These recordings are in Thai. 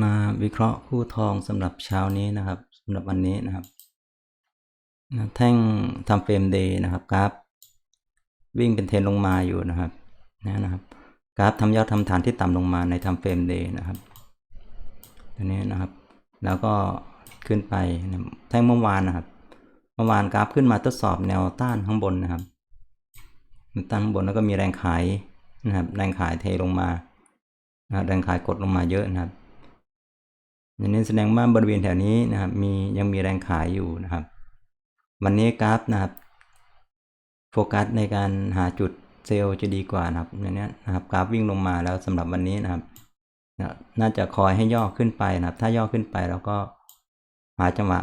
มาวิเคราะห์คู่ทองสำหรับเช้านี้นะครับสำหรับวันนี้นะครับ แท่งทำเฟรมเดย์นะครับกราฟวิ่งเป็นเทนลงมาอยู่นะครับนะนะครับกราฟทำยอดทำฐานที่ต่ำลงมาในทำเฟรมเดย์นะครับตัวนี้นะครับ แล้วก็ขึ้นไปแท่งเมื่อวานนะครับ เมื่อวานกราฟขึ้นมาทดสอบแนวต้านข้างบนนะครับแนวต้านข้างบนแล้วก็มีแรงขายนะครับ แรงขายเทลงมานะรแรงขายกดลงมาเยอะนะครับ อย่างนี้แสดงว่าบริเวณแถวนี้นะครับ มียังมีแรงขายอยู่นะครับ วันนี้กราฟนะครับโฟกัสในการหาจุดเซลล์จะดีกว่านะครับอย่างนี้นะครับกราฟวิ่งลงมาแล้วสำหรับวันนี้นะครับน่าจะคอยให้ย่อขึ้นไปนะครับ ถ้าย่อขึ้นไปแล้วก็หาจังหวะ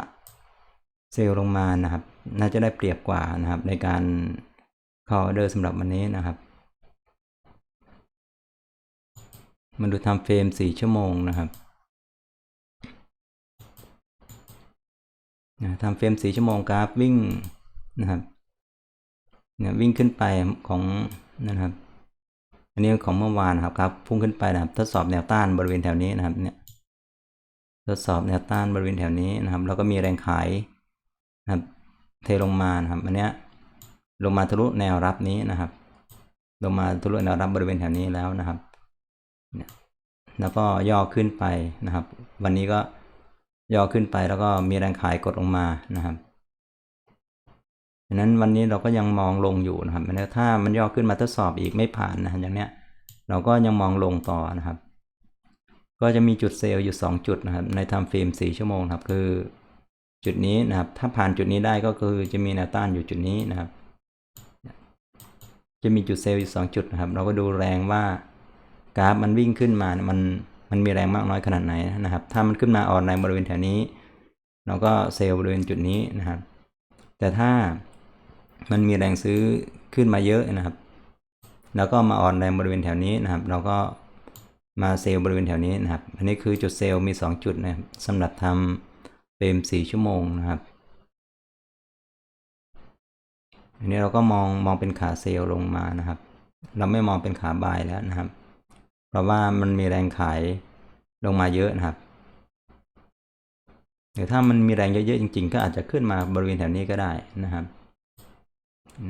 เซลล์ลงมานะครับ น่าจะได้เปรียบกว่านะครับ ในการเข้าออเดอร์สำหรับวันนี้นะครับมาดูทำเฟรม4ชั่วโมงนะครับ นะทำเฟรมสีชั่วโมงกราฟวิ่งนะครับเนี่ยวิ่งขึ้นไปของนะครับ อันนี้ของเมื่อวานครับกราฟพุ่งขึ้นไปนะครับ ทดสอบแนวต้านบริเวณแถวนี้นะครับเนี่ยทดสอบแนวต้านบริเวณแถวนี้นะครับ แล้วก็มีแรงขายนะครับเทลงมานะครับอันเนี้ยลงมาทะลุแนวรับนี้นะครับ ลงมาทะลุแนวรับบริเวณแถวนี้แล้วนะครับ แล้วก็ย่อขึ้นไปนะครับ วันนี้ก็ ย่อขึ้นไปแล้วก็มีแรงขายกดลงมานะครับดังนั้นวันนี้เราก็ยังมองลงอยู่นะครับแล้วถ้ามันย่อขึ้นมาทดสอบอีกไม่ผ่านนะอย่างเนี้ย เราก็ยังมองลงต่อนะครับ ก็จะมีจุดเซลล์อยู่ 2 จุดนะครับ ในทำเฟรม4ชั่วโมงครับ คือ จุดนี้นะครับ ถ้าผ่านจุดนี้ได้ก็คือจะมีแนวต้านอยู่จุดนี้นะครับ จะมีจุดเซลล์อยู่ 2 จุดนะครับ เราก็ดูแรงว่ากราฟมันวิ่งขึ้นมา มัน มันมีแรงมากน้อยขนาดไหนนะครับ ถ้ามันขึ้นมาอ่อนแรงบริเวณแถวนี้ เราก็เซลล์บริเวณจุดนี้นะครับ แต่ถ้ามันมีแรงซื้อขึ้นมาเยอะนะครับ แล้วก็มาอ่อนแรงบริเวณแถวนี้นะครับ เราก็มาเซลล์บริเวณแถวนี้นะครับ อันนี้คือจุดเซลล์มี 2 จุดนะครับสำหรับทำเฟรม4ชั่วโมงนะครับอันนี้เราก็มองมองเป็นขาเซลล์ลงมานะครับ เราไม่มองเป็นขาบายแล้วนะครับ เพราะว่ามันมีแรงขายลงมาเยอะนะครับหรือถ้ามันมีแรงเยอะๆจริง ๆ ก็อาจจะขึ้นมาบริเวณแถวนี้ก็ได้นะครับ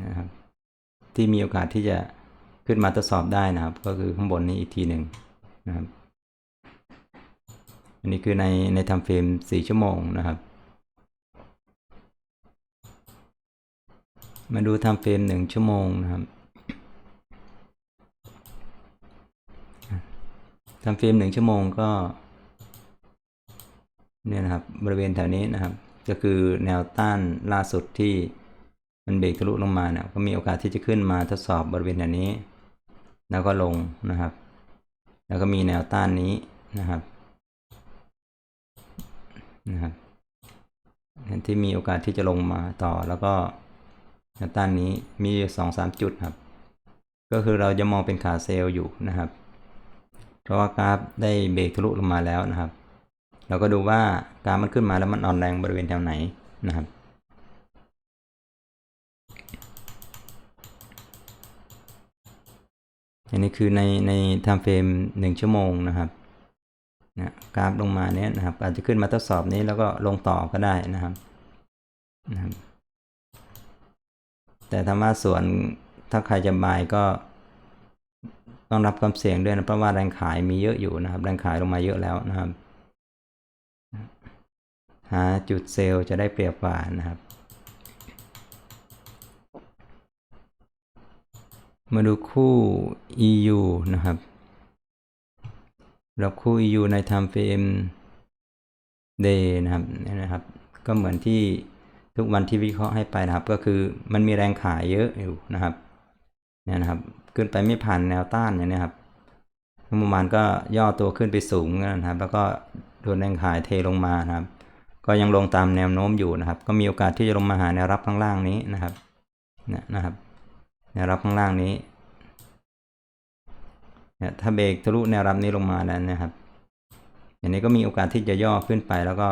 นะครับ ที่มีโอกาสที่จะขึ้นมาทดสอบได้นะครับ ก็คือข้างบนนี้อีกทีหนึ่งนะครับ อันนี้คือในในทำเฟรม4ชั่วโมงนะครับ มาดูทำเฟรม1ชั่วโมงนะครับ ทำเฟรมหนึ่งชั่วโมงก็เนี่ยนะครับบริเวณแถวนี้นะครับ ก็คือแนวต้านล่าสุดที่มันเบรกทะลุลงมาเนี่ยก็มีโอกาสที่จะขึ้นมาทดสอบบริเวณแถวนี้ แล้วก็ลงนะครับ แล้วก็มีแนวต้านนี้นะครับนะครับที่มีโอกาสที่จะลงมาต่อแล้วก็แนวต้านนี้มีสองสามจุดครับ ก็คือเราจะมองเป็นขาเซลล์อยู่นะครับ ราะว่ากราฟได้เบรกทะลุลงมาแล้วนะครับ เราก็ดูว่ากราฟมันขึ้นมาแล้วมันอ่อนแรงบริเวณแถวไหนนะครับ อันนี้คือในในไทม์เฟรมหนึ่งชั่วโมงนะครับนะกราฟลงมาเนี้ยนะครับ อาจจะขึ้นมาทดสอบนี้แล้วก็ลงต่อก็ได้นะครับนะครับ แต่ถ้ามาส่วนถ้าใครจะบายก็ ต้องรับความเสี่ยงด้วยนะเพราะว่าแรงขายมีเยอะอยู่นะครับ แรงขายลงมาเยอะแล้วนะครับ หาจุดเซลล์จะได้เปรียบกว่านะครับ มาดูคู่ EU นะครับรับคู่ EU ใน time frame day นะครับนี่นะครับ ก็เหมือนที่ทุกวันที่วิเคราะห์ให้ไปนะครับ ก็คือมันมีแรงขายเยอะอยู่นะครับ เนี่ยนะครับ ขึ้นไปไม่ผ่านแนวต้านอย่างนี้ครับประมาณก็ย่อตัวขึ้นไปสูงนะครับ แล้วก็โดนแรงขายเทลงมานะครับ ก็ยังลงตามแนวโน้มอยู่นะครับ ก็มีโอกาสที่จะลงมาหาแนวรับข้างล่างนี้นะครับเนี่ยนะครับ แนวรับข้างล่างนี้เนี่ยถ้าเบรกทะลุแนวรับนี้ลงมาแล้วนะครับอย่างนี้ก็มีโอกาสที่จะย่อขึ้นไปแล้วก็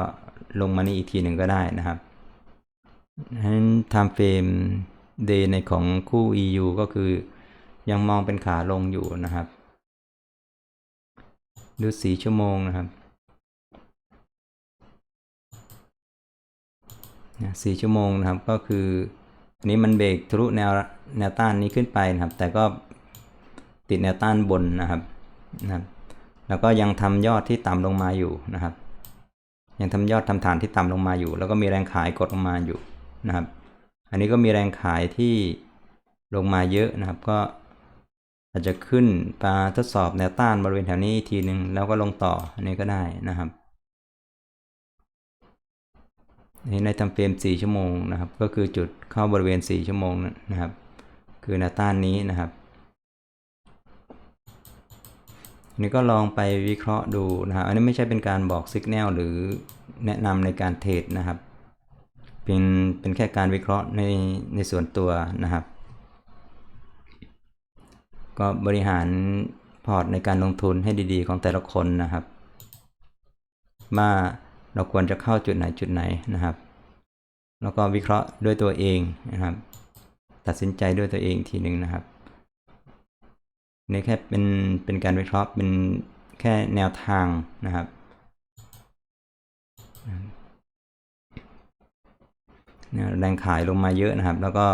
ลงมานี่อีกทีหนึ่งก็ได้นะครับฉะนั้น time frame D ในของคู่ EU ก็คือยังมองเป็นขาลงอยู่นะครับ ดูสีชั่วโมงนะครับสี่ชั่วโมงนะครับก็คืออันนี้มันเบรกทะลุแนวแนวต้านนี้ขึ้นไปนะครับ แต่ก็ติดแนวต้านบนนะครับนะครับ แล้วก็ยังทำยอดที่ต่ำลงมาอยู่นะครับ ยังทำยอดทำฐานที่ต่ำลงมาอยู่ แล้วก็มีแรงขายกดลงมาอยู่นะครับ อันนี้ก็มีแรงขายที่ลงมาเยอะนะครับ ก็อาจจะขึ้นปาทดสอบแนวต้านบริเวณแถวนี้อีกทีหนึ่งแล้วก็ลงต่ออันนี้ก็ได้นะครับนี่ในทำเฟรม 4 ชั่วโมงนะครับ ก็คือจุดเข้าบริเวณ 4 ชั่วโมงนะครับ คือแนวต้านนี้นะครับอันนี้ก็ลองไปวิเคราะห์ดูนะครับ อันนี้ไม่ใช่เป็นการบอกสัญญาณหรือแนะนำในการเทรดนะครับ เป็นเป็นแค่การวิเคราะห์ในในส่วนตัวนะครับ ก็บริหารพอร์ตในการลงทุนให้ดีๆ ของแต่ละคนนะครับว่าเราควรจะเข้าจุดไหนจุดไหนนะครับ แล้วก็วิเคราะห์ด้วยตัวเองนะครับ ตัดสินใจด้วยตัวเองทีหนึ่งนะครับนี่แค่เป็นเป็นการวิเคราะห์เป็นแค่แนวทางนะครับ เนี่ย แรงขายลงมาเยอะนะครับ แล้วก็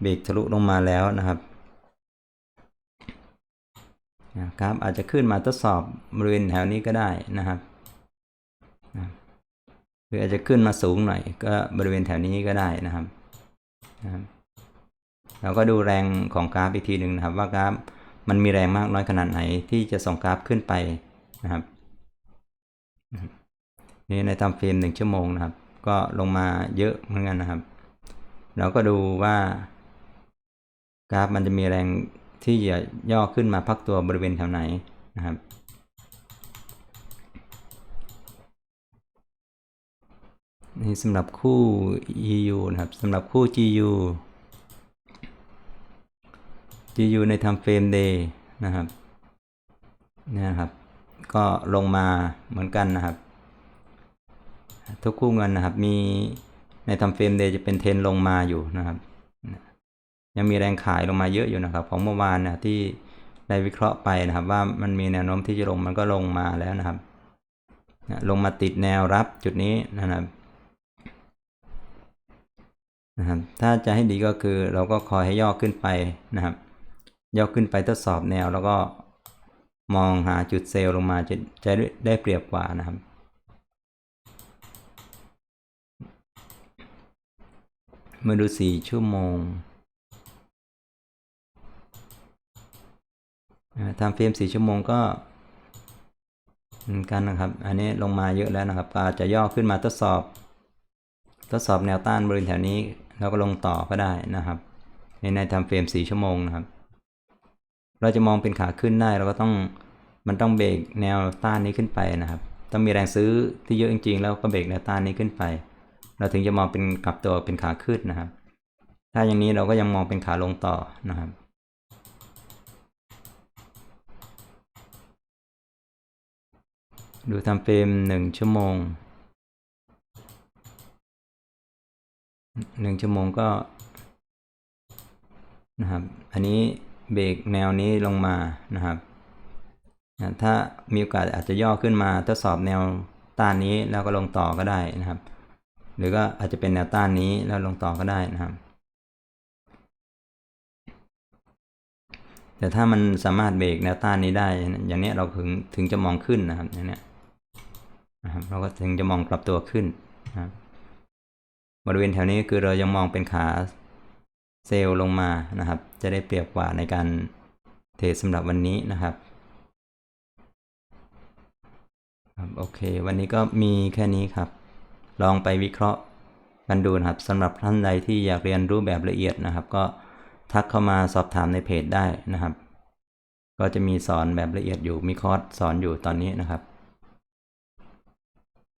เบรกทะลุลงมาแล้วนะครับนะครับอาจจะขึ้นมาทดสอบบริเวณแถวนี้ก็ได้นะครับหรืออาจจะขึ้นมาสูงหน่อยก็บริเวณแถวนี้ก็ได้นะครับนะครับเราก็ดูแรงของกราฟอีกทีหนึ่งนะครับ ว่ากราฟมันมีแรงมากน้อยขนาดไหนที่จะส่งกราฟขึ้นไปนะครับนี่ในทำเฟรมหนึ่งชั่วโมงนะครับ ก็ลงมาเยอะเหมือนกันนะครับ เราก็ดูว่ากราฟมันจะมีแรงที่จะย่อขึ้นมาพักตัวบริเวณแถวไหนนะครับ นี่สำหรับคู่ EU นะครับสำหรับคู่ GU GU ในทำเฟรม day นะครับนี่นะครับ ก็ลงมาเหมือนกันนะครับ ทุกคู่เงินนะครับ มีในทำเฟรมเดย์จะเป็นเทนลงมาอยู่นะครับ ยังมีแรงขายลงมาเยอะอยู่นะครับ ของเมื่อวานนะที่ได้วิเคราะห์ไปนะครับ ว่ามันมีแนวโน้มที่จะลงมันก็ลงมาแล้วนะครับลงมาติดแนวรับจุดนี้นะครับนะครับ ถ้าจะให้ดีก็คือเราก็คอยให้ย่อขึ้นไปนะครับ ย่อขึ้นไปทดสอบแนวแล้วก็มองหาจุดเซลล์ลงมาจะจะได้เปรียบกว่านะครับ มาดูสี่ชั่วโมงทำเฟรมสี่ชั่วโมงก็เหมือนกันนะครับ อันนี้ลงมาเยอะแล้วนะครับก็อาจจะย่อขึ้นมาทดสอบ ทดสอบแนวต้านบริเวณแถวนี้แล้วก็ลงต่อก็ได้นะครับ ในในทำเฟรมสี่ชั่วโมงนะครับ เราจะมองเป็นขาขึ้นได้เราก็ต้องมันต้องเบรกแนวต้านนี้ขึ้นไปนะครับ ต้องมีแรงซื้อที่เยอะจริงๆ แล้วก็เบรกแนวต้านนี้ขึ้นไป เราถึงจะมองเป็นกลับตัวเป็นขาขึ้นนะครับ ถ้าอย่างนี้เราก็ยังมองเป็นขาลงต่อนะครับดูทำเฟรมหนึ่งชั่วโมงหนึ่งชั่วโมงก็นะครับ อันนี้เบรกแนวนี้ลงมานะครับ ถ้ามีโอกาสอาจจะย่อขึ้นมาทดสอบแนวต้านนี้แล้วก็ลงต่อก็ได้นะครับ หรือก็อาจจะเป็นแนวต้านนี้แล้วลงต่อก็ได้นะครับ แต่ถ้ามันสามารถเบรกแนวต้านนี้ได้ อย่างนี้เราถึงถึงจะมองขึ้นนะครับอย่างนี้นะครับเราก็ถึงจะมองกลับตัวขึ้นนะครับบริเวณแถวนี้คือเรายังมองเป็นขาเซลล์ลงมานะครับ จะได้เปรียบกว่าในการเทรดสำหรับวันนี้นะครับโอเค วันนี้ก็มีแค่นี้ครับ ลองไปวิเคราะห์กันดูนะครับสำหรับท่านใดที่อยากเรียนรู้แบบละเอียดนะครับ ก็ทักเข้ามาสอบถามในเพจได้นะครับ ก็จะมีสอนแบบละเอียดอยู่มีคอร์สสอนอยู่ตอนนี้นะครับ